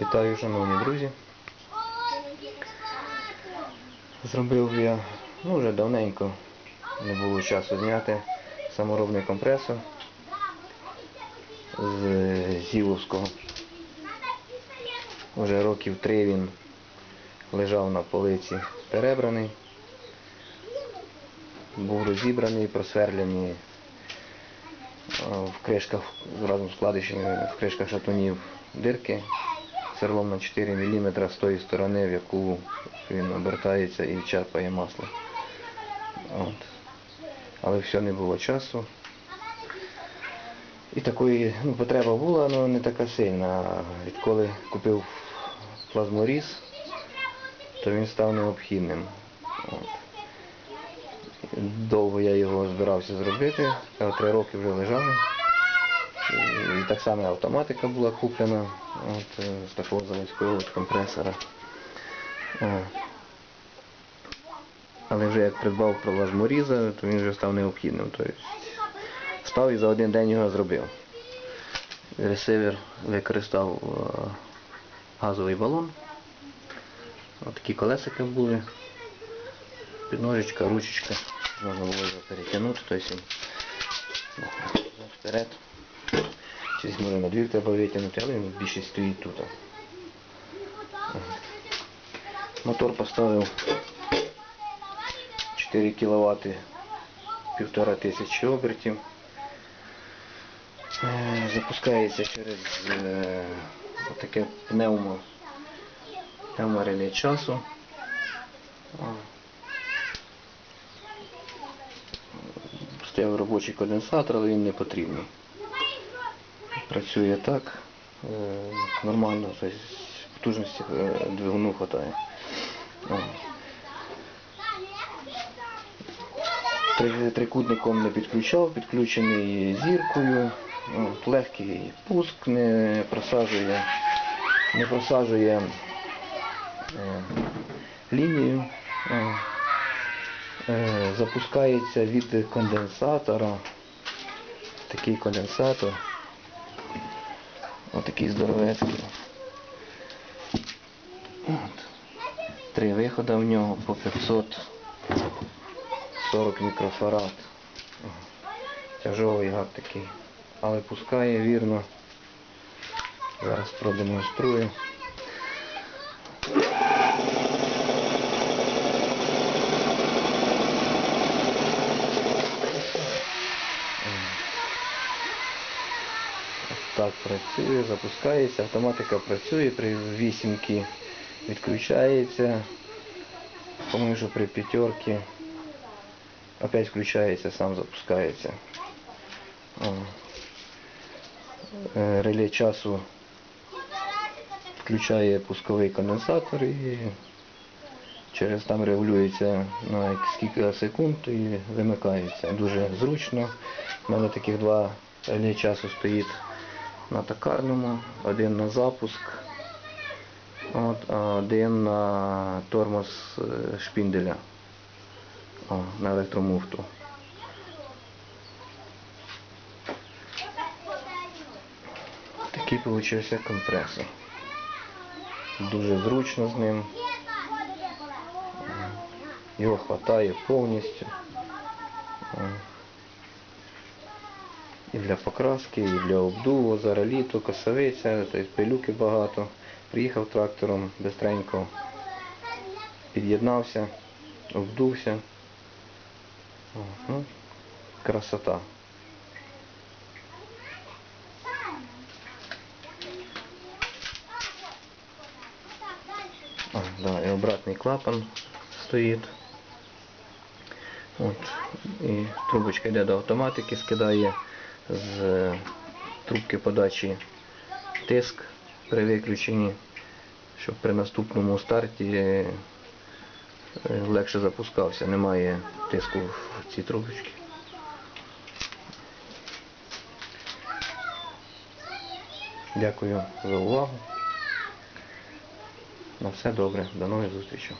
Вітаю, шановні друзі. Зробив я, ну вже давненько не було часу зняти саморобний компресор з Зіловського. Уже років три він лежав на полиці перебраний, був розібраний, просверлений в кришках разом з вкладишами в кришках шатунів дирки сверлом на 4 мм з тої сторони, в яку він обертається і черпає масло. От. Але все не було часу. І такої ну, потреба була, але не така сильна. Відколи купив плазморіз, то він став необхідним. От. Довго я його збирався зробити, три роки вже лежали. І так само автоматика була куплена от, е, з такого заводського компресора. Але вже як придбав плазморіза, то він вже став необхідним. Тобто став і за один день його зробив. Ресивер використав е, газовий балон. Ось такі колесики були. Підножечка, ручечка. Можна було його перетягнути, тобто вперед. Щось може на двір треба витягнути, але він більше стоїть тут. Мотор поставив 4 кВт, півтора тисячі обертів. Е, Запускається через е, таке пневмо, пневмореле часу. Стояв робочий конденсатор, але він не потрібний працює так, е, нормально, тобто потужності е, двигуну вистачає. Трикутником не підключав, підключений зіркою, легкий пуск, не просаджує, не просаджує е, лінію. Запускається від конденсатора. Такий конденсатор. Отакий здоровецький. От. Три виходи в нього по 540 мікрофарад. Тяжовий гад такий. Але пускає вірно. Зараз продемонструю. Так працює, запускається, автоматика працює, при вісімки відключається. По-моєму, що при п'ятерці опять включається, сам запускається. Е, Реле часу включає пусковий конденсатор і через там регулюється на скільки секунд і вимикається. Дуже зручно. У мене таких два реле часу стоїть на токарному, один на запуск, от, один на тормоз е, шпінделя о, на електромуфту. Такий вийшов компресор. Дуже зручно з ним. Його вистачає повністю. Для покраски, і для обдуву, зараз літо, косовиця, тобто пилюки багато. Приїхав трактором бистренько, під'єднався, обдувся. Ну, красота. А, да, і обратний клапан стоїть. От. І трубочка йде до автоматики, скидає з трубки подачі тиск при виключенні, щоб при наступному старті е, легше запускався. Немає тиску в цій трубочці. Дякую за увагу. На все добре. До нових зустрічей.